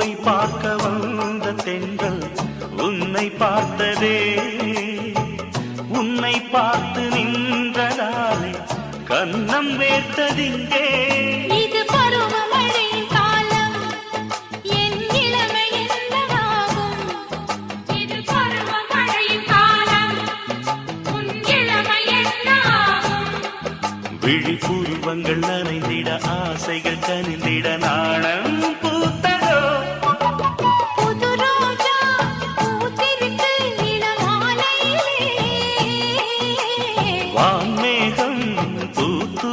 பூவை பார்க்க வந்த தென்றல் உன்னை பார்த்ததே. உன்னை பார்த்து நின்றதாலே கண்ணம் வேர்த்ததிங்கே. விழிப்புருவங்கள் நனைந்திட ஆசைகள் கனிந்திட நாணம் వాన్మేఘం పూతూ